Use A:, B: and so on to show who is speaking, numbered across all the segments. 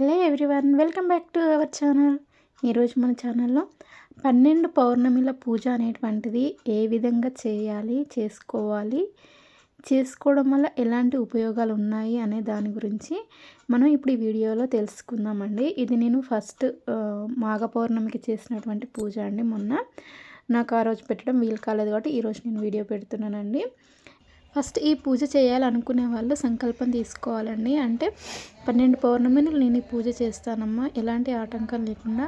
A: Hello everyone welcome back to our channel. ఈరోజు మన ఛానల్లో పన్నెండు పౌర్ణమిల పూజ అనేటువంటిది ఏ విధంగా చేయాలి చేసుకోవాలి చేసుకోవడం వల్ల ఎలాంటి ఉపయోగాలు ఉన్నాయి అనే దాని గురించి మనం ఇప్పుడు ఈ వీడియోలో తెలుసుకుందామండి. ఇది నేను ఫస్ట్ మాఘ పౌర్ణమికి చేసినటువంటి పూజ అండి మొన్న. నాకు ఆ రోజు పెట్టడం వీలు కాలేదు కాబట్టి ఈరోజు నేను వీడియో పెడుతున్నానండి. ఫస్ట్ ఈ పూజ చేయాలనుకునే వాళ్ళు సంకల్పం తీసుకోవాలండి. అంటే పన్నెండు పౌర్ణమిలు నేను ఈ పూజ చేస్తానమ్మా. ఎలాంటి ఆటంకం లేకుండా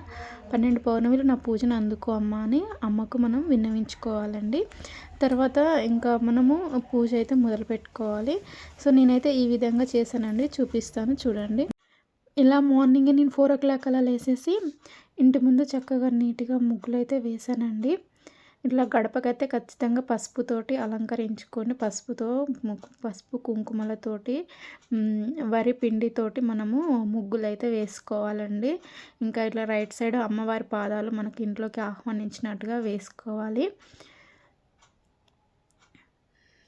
A: పన్నెండు పౌర్ణమిలు నా పూజను అందుకో అమ్మా అని అమ్మకు మనం విన్నవించుకోవాలండి. తర్వాత ఇంకా మనము పూజ అయితే మొదలు పెట్టుకోవాలి. సో నేనైతే ఈ విధంగా చేశానండి. చూపిస్తాను చూడండి. ఇలా మార్నింగ్ నేను ఫోర్ ఓ క్లాక్ అలా లేసేసి ఇంటి ముందు చక్కగా నీట్గా ముగ్గులు అయితే వేసానండి ఇట్లా గడపకైతే ఖచ్చితంగా పసుపుతోటి అలంకరించుకొని పసుపుతో పసుపు కుంకుమలతోటి వరి పిండితోటి మనము ముగ్గులు అయితే వేసుకోవాలండి. ఇంకా ఇట్లా రైట్ సైడ్ అమ్మవారి పాదాలు మనకి ఇంట్లోకి ఆహ్వానించినట్టుగా వేసుకోవాలి.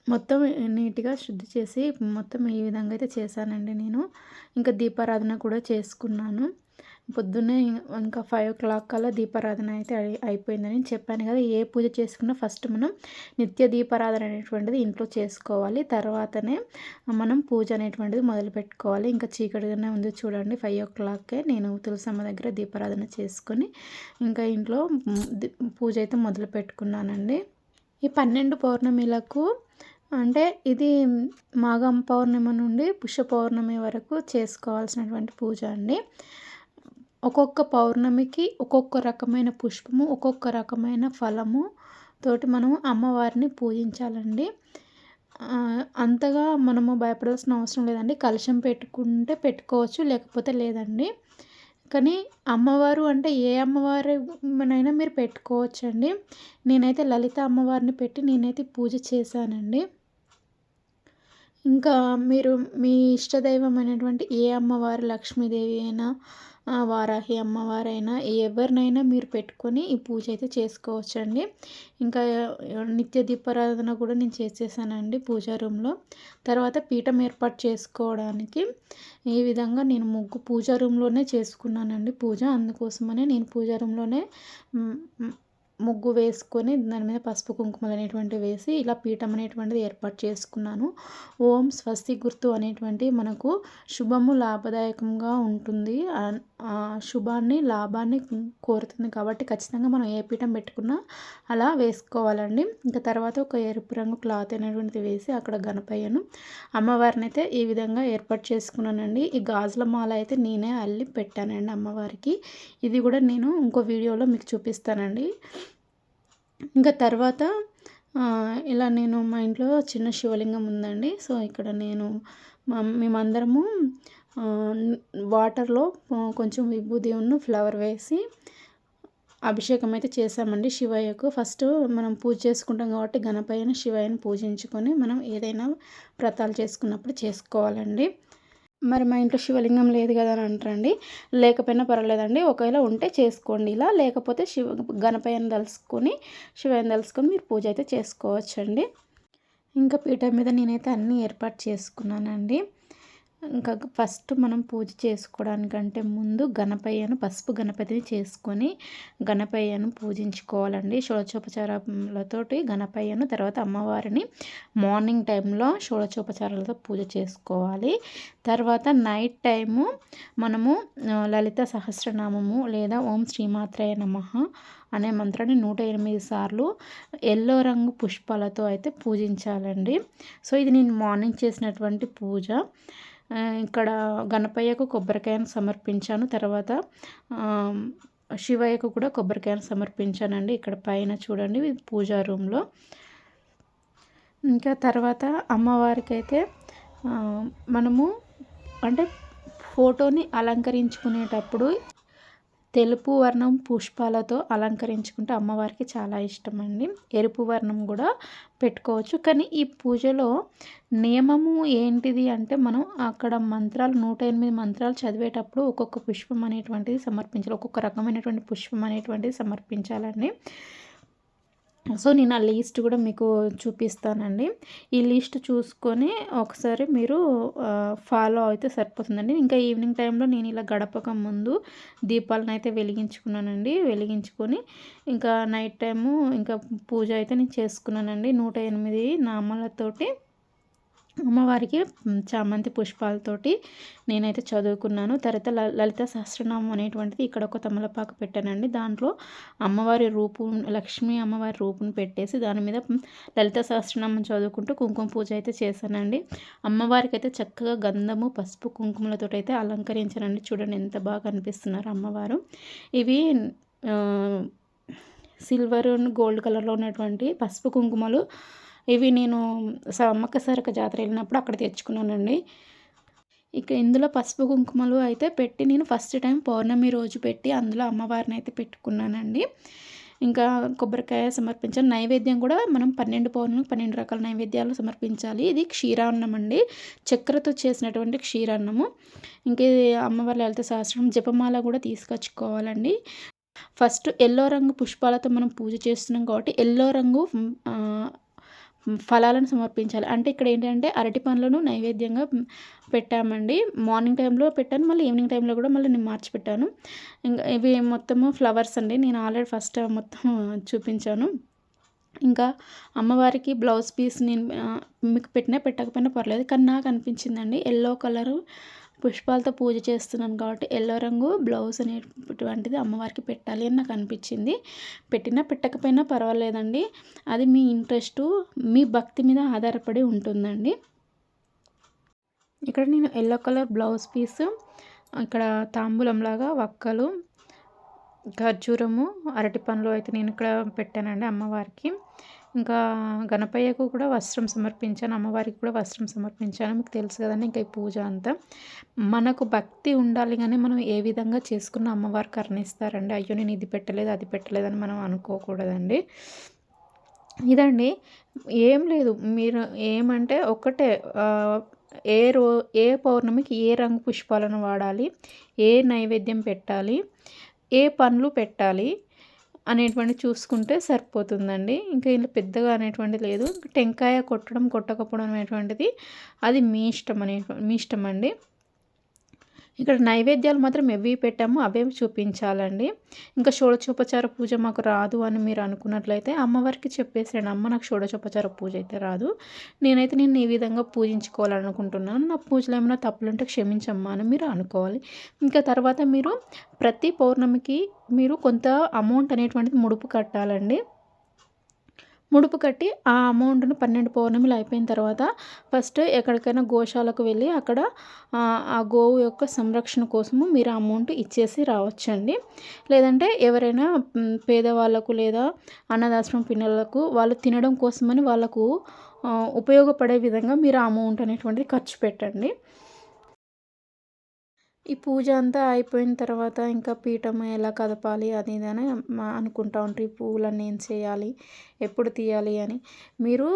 A: మొత్తం నీట్గా శుద్ధి చేసి మొత్తం ఈ విధంగా అయితే చేశానండి నేను. ఇంకా దీపారాధన కూడా చేసుకున్నాను. పొద్దున్నే ఇంకా ఫైవ్ ఓ క్లాక్ కల్లా దీపారాధన అయితే అయిపోయిందని చెప్పాను కదా. ఏ పూజ చేసుకున్నా ఫస్ట్ మనం నిత్య దీపారాధన అనేటువంటిది ఇంట్లో చేసుకోవాలి. తర్వాతనే మనం పూజ అనేటువంటిది మొదలు పెట్టుకోవాలి. ఇంకా చీకటిగానే ఉంది చూడండి. ఫైవ్ ఓ క్లాక్కే నేను తులసమ్మ దగ్గర దీపారాధన చేసుకొని ఇంకా ఇంట్లో పూజ అయితే మొదలు పెట్టుకున్నానండి. ఈ పన్నెండు పౌర్ణమిలకు అంటే ఇది మాఘం పౌర్ణమి నుండి పుష్య పౌర్ణమి వరకు చేసుకోవాల్సినటువంటి పూజ అండి. ఒక్కొక్క పౌర్ణమికి ఒక్కొక్క రకమైన పుష్పము ఒక్కొక్క రకమైన ఫలము తోటి మనము అమ్మవారిని పూజించాలండి. అంతగా మనము భయపడాల్సిన అవసరం లేదండి. కలశం పెట్టుకుంటే పెట్టుకోవచ్చు లేకపోతే లేదండి. కానీ అమ్మవారు అంటే ఏ అమ్మవారినైనా మీరు పెట్టుకోవచ్చండి. నేనైతే లలిత అమ్మవారిని పెట్టి నేనైతే పూజ చేశానండి. ఇంకా మీరు మీ ఇష్టదైవం అయినటువంటి ఏ అమ్మవారు లక్ష్మీదేవి అయినా వారాహి అమ్మవారైనా ఎవరినైనా మీరు పెట్టుకొని ఈ పూజ అయితే చేసుకోవచ్చండి. ఇంకా నిత్య దీపారాధన కూడా నేను చేసేసానండి పూజా రూమ్లో. తర్వాత పీఠం ఏర్పాటు చేసుకోవడానికి ఈ విధంగా నేను ముగ్గు పూజా రూమ్లోనే చేసుకున్నానండి పూజ. అందుకోసమనే నేను పూజా రూమ్లోనే ముగ్గు వేసుకొని దాని మీద పసుపు కుంకుమలు అనేటువంటివి వేసి ఇలా పీఠం అనేటువంటిది ఏర్పాటు చేసుకున్నాను. ఓం స్వస్తి గుర్తు అనేటువంటి మనకు శుభము లాభదాయకంగా ఉంటుంది. శుభాన్ని లాభాన్ని కోరుతుంది కాబట్టి ఖచ్చితంగా మనం ఏ పీఠం పెట్టుకున్నా అలా వేసుకోవాలండి. ఇంకా తర్వాత ఒక ఎరుపు రంగు క్లాత్ అనేటువంటిది వేసి అక్కడ గణపయ్యను అమ్మవారిని అయితే ఈ విధంగా ఏర్పాటు చేసుకున్నానండి. ఈ గాజుల మాల అయితే నేనే అల్లి పెట్టానండి అమ్మవారికి. ఇది కూడా నేను ఇంకో వీడియోలో మీకు చూపిస్తానండి. ఇంకా తర్వాత ఇలా నేను మా ఇంట్లో చిన్న శివలింగం ఉందండి. సో ఇక్కడ నేను మేమందరము వాటర్లో కొంచెం విభూది ఉన్న ఫ్లవర్ వేసి అభిషేకం అయితే చేసామండి శివయ్యకు. ఫస్ట్ మనం పూజ చేసుకుంటాం కాబట్టి గణపయ్యను శివయ్యను పూజించుకొని మనం ఏదైనా వ్రతాలు చేసుకున్నప్పుడు చేసుకోవాలండి. మరి మా ఇంట్లో శివలింగం లేదు కదా అని అంటారండి. లేకపోయినా పర్వాలేదండి. ఒకవేళ ఉంటే చేసుకోండి ఇలా. లేకపోతే శివ గణపయ్యను తలుసుకొని శివయ్యను తలుసుకొని మీరు పూజ అయితే చేసుకోవచ్చండి. ఇంకా పీఠం మీద నేనైతే అన్నీ ఏర్పాటు చేసుకున్నానండి. ఇంకా ఫస్ట్ మనం పూజ చేసుకోవడానికంటే ముందు గణపయ్యను పసుపు గణపతిని చేసుకొని గణపయ్యను పూజించుకోవాలండి. షోడచోపచారాలతోటి గణపయ్యను తర్వాత అమ్మవారిని మార్నింగ్ టైంలో షోడచోపచారాలతో పూజ చేసుకోవాలి. తర్వాత నైట్ టైము మనము లలిత సహస్రనామము లేదా ఓం శ్రీమాత్రయ నమ అనే మంత్రాన్ని నూట ఎనిమిది సార్లు ఎల్లో రంగు పుష్పాలతో అయితే పూజించాలండి. సో ఇది నేను మార్నింగ్ చేసినటువంటి పూజ. ఇక్కడ గణపయ్యకు కొబ్బరికాయను సమర్పించాను. తర్వాత శివయ్యకు కూడా కొబ్బరికాయను సమర్పించానండి. ఇక్కడ పైన చూడండి పూజా రూమ్లో. ఇంకా తర్వాత అమ్మవారికి అయితే మనము అంటే ఫోటోని అలంకరించుకునేటప్పుడు తెలుపు వర్ణం పుష్పాలతో అలంకరించుకుంటే అమ్మవారికి చాలా ఇష్టం అండి ఎరుపు వర్ణం కూడా పెట్టుకోవచ్చు. కానీ ఈ పూజలో నియమము ఏంటిది అంటే మనం అక్కడ మంత్రాలు నూట ఎనిమిది మంత్రాలు చదివేటప్పుడు ఒక్కొక్క పుష్పం అనేటువంటిది సమర్పించాలి. ఒక్కొక్క రకమైనటువంటి పుష్పం అనేటువంటిది సమర్పించాలండి. సో నేను ఆ లీస్ట్ కూడా మీకు చూపిస్తానండి. ఈ లిస్ట్ చూసుకొని ఒకసారి మీరు ఫాలో అయితే సరిపోతుందండి. ఇంకా ఈవినింగ్ టైంలో నేను ఇలా గడపక ముందు దీపాలను అయితే వెలిగించుకున్నానండి. వెలిగించుకొని ఇంకా నైట్ టైము ఇంకా పూజ అయితే నేను చేసుకున్నానండి. నూట ఎనిమిది నామాలతోటి అమ్మవారికి చామంతి పుష్పాలతోటి నేనైతే చదువుకున్నాను. తర్వాత లలిత సహస్రనామం అనేటువంటిది ఇక్కడ ఒక తమలపాకు పెట్టానండి. దాంట్లో అమ్మవారి రూపు లక్ష్మీ అమ్మవారి రూపును పెట్టేసి దాని మీద లలిత సహస్రనామం చదువుకుంటూ కుంకుమ పూజ అయితే చేశానండి. అమ్మవారికి అయితే చక్కగా గంధము పసుపు కుంకుమలతో అయితే అలంకరించానండి చూడండి ఎంత బాగా అనిపిస్తున్నారు అమ్మవారు. ఇవి సిల్వర్ గోల్డ్ కలర్లో ఉన్నటువంటి పసుపు కుంకుమలు ఇవి నేను సమ్మక్క సరక జాతర వెళ్ళినప్పుడు అక్కడ తెచ్చుకున్నానండి. ఇక ఇందులో పసుపు కుంకుమలు అయితే పెట్టి నేను ఫస్ట్ టైం పౌర్ణమి రోజు పెట్టి అందులో అమ్మవారిని అయితే పెట్టుకున్నానండి. ఇంకా కొబ్బరికాయ సమర్పించాలి. నైవేద్యం కూడా మనం పన్నెండు పౌర్ణమి పన్నెండు రకాల నైవేద్యాలు సమర్పించాలి. ఇది క్షీరాన్నం అండి. చక్కెరతో చేసినటువంటి క్షీరాన్నము. ఇంకా అమ్మవారి లలిత సహస్రం జపమాల కూడా తీసుకొచ్చుకోవాలండి. ఫస్ట్ ఎల్లో రంగు పుష్పాలతో మనం పూజ చేస్తున్నాం కాబట్టి ఎల్లో రంగు ఫలాలను సమర్పించాలి. అంటే ఇక్కడ ఏంటంటే అరటి పండ్లను నైవేద్యంగా పెట్టామండి. మార్నింగ్ టైంలో పెట్టాను మళ్ళీ ఈవినింగ్ టైంలో కూడా మళ్ళీ నేను మార్చి పెట్టాను. ఇంకా ఇవి మొత్తము ఫ్లవర్స్ అండి. నేను ఆల్రెడీ ఫస్ట్ మొత్తం చూపించాను. ఇంకా అమ్మవారికి బ్లౌజ్ పీస్ నేను మీకు పెట్టినా పెట్టకపోయినా పర్లేదు. కానీ నాకు అనిపించిందండి ఎల్లో కలరు పుష్పాలతో పూజ చేస్తున్నాను కాబట్టి ఎల్లో రంగు బ్లౌజ్ అనేటువంటిది అమ్మవారికి పెట్టాలి అని నాకు అనిపించింది. పెట్టినా పెట్టకపోయినా పర్వాలేదండి. అది మీ ఇంట్రెస్ట్ మీ భక్తి మీద ఆధారపడి ఉంటుందండి. ఇక్కడ నేను ఎల్లో కలర్ బ్లౌజ్ పీస్ ఇక్కడ తాంబూలంలాగా వక్కలు ఖర్జూరము అరటి పండ్లు అయితే నేను ఇక్కడ పెట్టానండి అమ్మవారికి. ఇంకా గణపయ్యకు కూడా వస్త్రం సమర్పించాను అమ్మవారికి కూడా వస్త్రం సమర్పించాను. మీకు తెలుసు కదండి ఇంకా ఈ పూజ అంతా. మనకు భక్తి ఉండాలి కానీ మనం ఏ విధంగా చేసుకున్న అమ్మవారు కరుణిస్తారండి? అయ్యో నేను ఇది పెట్టలేదు అది పెట్టలేదని మనం అనుకోకూడదండి. ఇదండి ఏం లేదు. మీరు ఏమంటే ఒకటే ఏ రో ఏ పౌర్ణమికి ఏ రంగు పుష్పాలను వాడాలి ఏ నైవేద్యం పెట్టాలి ఏ పండ్లు పెట్టాలి అనేటువంటి చూసుకుంటే సరిపోతుందండి. ఇంకా ఇందులో పెద్దగా అనేటువంటి లేదు. టెంకాయ కొట్టడం కొట్టకపోవడం అనేటువంటిది అది మీ ఇష్టం అనే మీ ఇష్టం అండి. ఇక్కడ నైవేద్యాలు మాత్రం ఎవి పెట్టామో అవే చూపించాలండి. ఇంకా షోడచోపచార పూజ మాకు రాదు అని మీరు అనుకున్నట్లయితే అమ్మవారికి చెప్పేసాను అమ్మ నాకు షోడచోపచార పూజ అయితే రాదు. నేనైతే నేను ఈ విధంగా పూజించుకోవాలనుకుంటున్నాను. నా పూజలు ఏమైనా తప్పులుంటే క్షమించమ్మా అని మీరు అనుకోవాలి. ఇంకా తర్వాత మీరు ప్రతి పౌర్ణమికి మీరు కొంత అమౌంట్ అనేటువంటిది ముడుపు కట్టాలండి. ముడుపు కట్టి ఆ అమౌంట్ను పన్నెండు పౌర్ణమిలు అయిపోయిన తర్వాత ఫస్ట్ ఎక్కడికైనా గోశాలకు వెళ్ళి అక్కడ ఆ గోవు యొక్క సంరక్షణ కోసము మీరు అమౌంట్ ఇచ్చేసి రావచ్చండి. లేదంటే ఎవరైనా పేదవాళ్ళకు లేదా అన్నదాశ్రమం పిల్లలకు వాళ్ళు తినడం కోసమని వాళ్ళకు ఉపయోగపడే విధంగా మీరు ఆ అమౌంట్ అనేటువంటిది ఖర్చు పెట్టండి. ఈ పూజ అంతా అయిపోయిన తర్వాత ఇంకా పీఠం ఎలా కదపాలి అది ఇది అని అనుకుంటా ఉంటారు. ఈ పువ్వులన్నీ ఏం చేయాలి? ఎప్పుడు తీయాలి అని. మీరు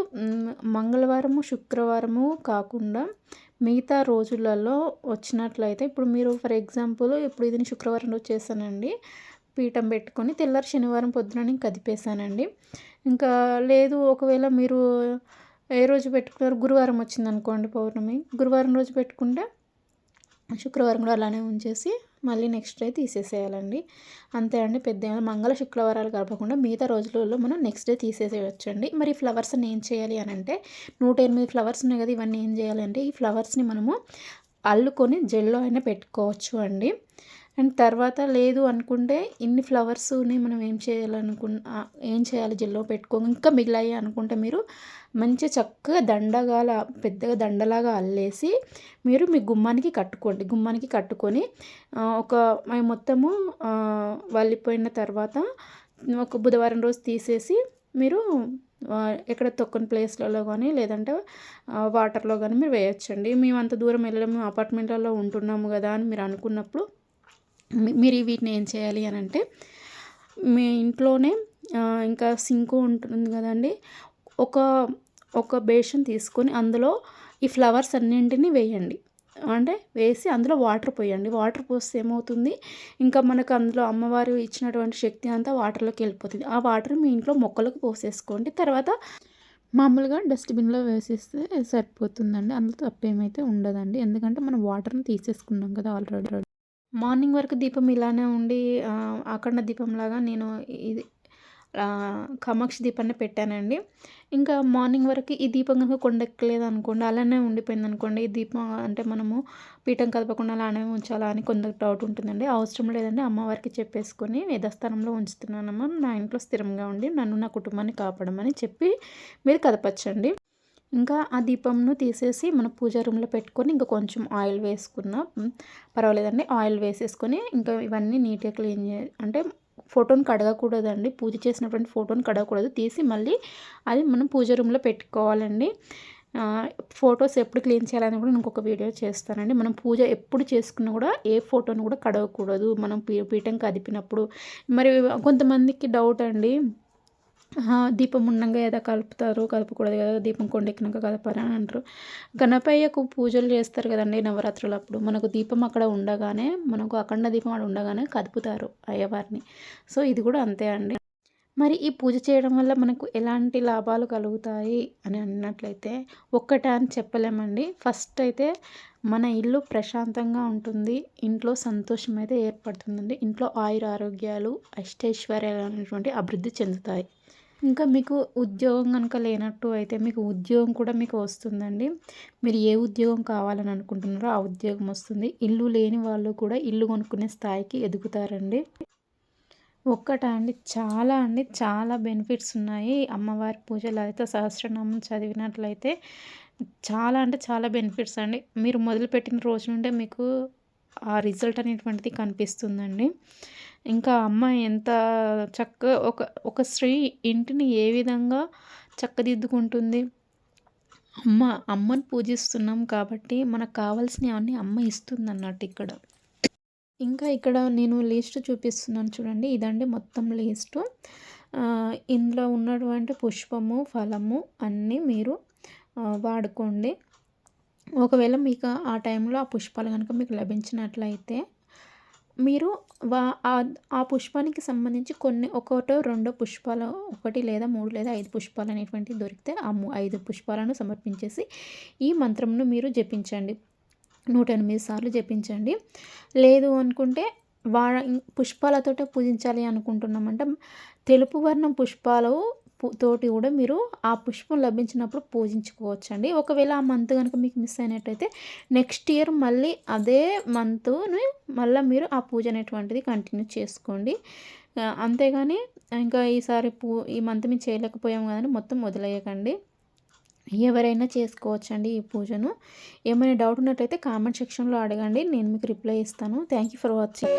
A: మంగళవారము శుక్రవారము కాకుండా మిగతా రోజులలో వచ్చినట్లయితే ఇప్పుడు మీరు ఫర్ ఎగ్జాంపుల్ ఇప్పుడు ఇది శుక్రవారం రోజు చేశానండి. పీఠం పెట్టుకొని తెల్లారి శనివారం పొద్దున నేను కదిపేశానండి. ఇంకా లేదు ఒకవేళ మీరు ఏ రోజు పెట్టుకున్నారు? గురువారం వచ్చింది అనుకోండి పౌర్ణమి. గురువారం రోజు పెట్టుకుంటే శుక్రవారం కూడా అలానే ఉంచేసి మళ్ళీ నెక్స్ట్ డే తీసేసేయాలండి. అంతే అండి పెద్ద మంగళ శుక్రవారాలు కలపకుండా మిగతా రోజులలో మనం నెక్స్ట్ డే తీసేసేయచ్చండి. మరి ఫ్లవర్స్ని ఏం చేయాలి అని అంటే నూట ఎనిమిది ఫ్లవర్స్ ఉన్నాయి కదా ఇవన్నీ ఏం చేయాలి అంటే ఈ ఫ్లవర్స్ని మనము అల్లుకొని జెల్లో అయినా పెట్టుకోవచ్చు అండి. అండ్ తర్వాత లేదు అనుకుంటే ఇన్ని ఫ్లవర్స్ని మనం ఏం చేయాలనుకు ఏం చేయాలి జెల్లో పెట్టుకో ఇంకా మిగిలాయి అనుకుంటే మీరు మంచి చక్కగా దండగాల పెద్దగా దండలాగా అల్లేసి మీరు మీ గుమ్మానికి కట్టుకోండి. గుమ్మానికి కట్టుకొని ఒక మొత్తము వల్లిపోయిన తర్వాత ఒక బుధవారం రోజు తీసేసి మీరు ఎక్కడ తొక్కని ప్లేస్లలో కానీ లేదంటే వాటర్లో కానీ మీరు వేయచ్చండి. మేము అంత దూరం వెళ్ళలేము అపార్ట్మెంట్లలో ఉంటున్నాము కదా అని మీరు అనుకున్నప్పుడు మీరు వీటిని ఏం చేయాలి అని అంటే మీ ఇంట్లోనే ఇంకా సింకు ఉంటుంది కదండి ఒక ఒక బేషన్ తీసుకొని అందులో ఈ ఫ్లవర్స్ అన్నింటినీ వేయండి. అంటే వేసి అందులో వాటర్ పోయండి. వాటర్ పోస్తే ఏమవుతుంది? ఇంకా మనకు అందులో అమ్మవారు ఇచ్చినటువంటి శక్తి అంతా వాటర్లోకి వెళ్ళిపోతుంది. ఆ వాటర్ మీ ఇంట్లో మొక్కలకు పోసేసుకోండి. తర్వాత మామూలుగా డస్ట్బిన్లో వేసేస్తే సరిపోతుందండి. అందులో తప్పేమైతే ఉండదండి. ఎందుకంటే మనం వాటర్ని తీసేసుకున్నాం కదా ఆల్రెడీ. మార్నింగ్ వరకు దీపం ఇలానే ఉండి అఖండ దీపంలాగా నేను ఇది కామాక్షి దీపాన్ని పెట్టానండి. ఇంకా మార్నింగ్ వరకు ఈ దీపం కనుక కొండెక్కలేదు అనుకోండి అలానే ఉండిపోయింది అనుకోండి ఈ దీపం అంటే మనము పీఠం కదపకుండా అలానే ఉంచాలా అని కొందరు డౌట్ ఉంటుందండి. అవసరం లేదండి అమ్మవారికి చెప్పేసుకొని యథాస్థానంలో ఉంచుతున్నానమ్మా నా ఇంట్లో స్థిరంగా ఉండి నన్ను నా కుటుంబాన్ని కాపాడమని చెప్పి మీరు కదపచ్చండి. ఇంకా ఆ దీపంను తీసేసి మన పూజ రూమ్లో పెట్టుకొని ఇంకా కొంచెం ఆయిల్ వేసుకున్న. పర్వాలేదండి ఆయిల్ వేసేసుకొని ఇంకా ఇవన్నీ నీట్గా క్లీన్ చే అంటే ఫోటోని కడగకూడదండి పూజ చేసినటువంటి ఫోటోని కడగకూడదు తీసి మళ్ళీ అది మనం పూజ రూమ్లో పెట్టుకోవాలండి. ఫొటోస్ ఎప్పుడు క్లీన్ చేయాలని కూడా నేను ఇంకొక వీడియో చేస్తానండి. మనం పూజ ఎప్పుడు చేసుకున్నా కూడా ఏ ఫోటోని కూడా కడగకూడదు. మనం పీ పీఠం కదిపినప్పుడు. మరి కొంతమందికి డౌట్ అండి దీపం ఉండంగా ఏదో కలుపుతారు కలపకూడదు కదా దీపం కొండెక్కినాక కలపారు అని అంటారు. గణపయ్యకు పూజలు చేస్తారు కదండి నవరాత్రులు అప్పుడు. మనకు దీపం అక్కడ ఉండగానే మనకు అఖండ దీపం అక్కడ ఉండగానే కదుపుతారు అయ్యవారిని. సో ఇది కూడా అంతే అండి. మరి ఈ పూజ చేయడం వల్ల మనకు ఎలాంటి లాభాలు కలుగుతాయి అని అన్నట్లయితే ఒక్కటే అని చెప్పలేమండి. ఫస్ట్ అయితే మన ఇల్లు ప్రశాంతంగా ఉంటుంది ఇంట్లో సంతోషం అయితే ఏర్పడుతుందండి. ఇంట్లో ఆయుర ఆరోగ్యాలు అష్టైశ్వర్యాలు అనేటువంటి అభివృద్ధి చెందుతాయి. ఇంకా మీకు ఉద్యోగం కనుక లేనట్టు అయితే మీకు ఉద్యోగం కూడా మీకు వస్తుందండి. మీరు ఏ ఉద్యోగం కావాలని అనుకుంటున్నారో ఆ ఉద్యోగం వస్తుంది. ఇల్లు లేని వాళ్ళు కూడా ఇల్లు కొనుక్కునే స్థాయికి ఎదుగుతారండి. ఒక్కట అండి చాలా అండి చాలా బెనిఫిట్స్ ఉన్నాయి. అమ్మవారి పూజ లలిత సహస్రనామం చదివినట్లయితే చాలా అంటే చాలా బెనిఫిట్స్ అండి. మీరు మొదలుపెట్టిన రోజు నుండే మీకు ఆ రిజల్ట్ అనేటువంటిది కనిపిస్తుందండి. ఇంకా అమ్మాయి ఎంత చక్క ఒక ఒక స్త్రీ ఇంటిని ఏ విధంగా చక్కదిద్దుకుంటుంది? అమ్మ అమ్మని పూజిస్తున్నాం కాబట్టి మనకు కావాల్సినవన్నీ అమ్మ ఇస్తుంది అన్నట్టు ఇక్కడ. ఇంకా ఇక్కడ నేను లిస్ట్ చూపిస్తున్నాను చూడండి. ఇదండి మొత్తం లిస్టు. ఇందులో ఉన్నటువంటి పుష్పము ఫలము అన్నీ మీరు వాడుకోండి. ఒకవేళ మీకు ఆ టైంలో ఆ పుష్పాలు కనుక మీకు లభించినట్లయితే మీరు వా ఆ- ఆ పుష్పానికి సంబంధించి కొన్ని ఒకటో రెండో పుష్పాలు ఒకటి లేదా మూడు లేదా ఐదు పుష్పాలు అనేటువంటివి దొరికితే ఆ ఐదు పుష్పాలను సమర్పించేసి ఈ మంత్రంను మీరు జపించండి. నూట ఎనిమిది సార్లు జపించండి. లేదు అనుకుంటే వా పుష్పాలతోటే పూజించాలి అనుకుంటున్నామంటే తెలుపు వర్ణం పుష్పాలు తోటి కూడా మీరు ఆ పుష్పం లభించినప్పుడు పూజించుకోవచ్చండి. ఒకవేళ ఆ మంత్ కనుక మీకు మిస్ అయినట్టయితే నెక్స్ట్ ఇయర్ మళ్ళీ అదే మంత్ని మళ్ళీ మీరు ఆ పూజ అనేటువంటిది కంటిన్యూ చేసుకోండి. అంతేగాని ఇంకా ఈసారి పూ ఈ మంత్ మేము చేయలేకపోయాం కదని మొత్తం వదిలేయకండి. ఎవరైనా చేసుకోవచ్చండి ఈ పూజను. ఏమైనా డౌట్ ఉన్నట్టయితే కామెంట్ సెక్షన్లో అడగండి నేను మీకు రిప్లై ఇస్తాను. Thank you for watching.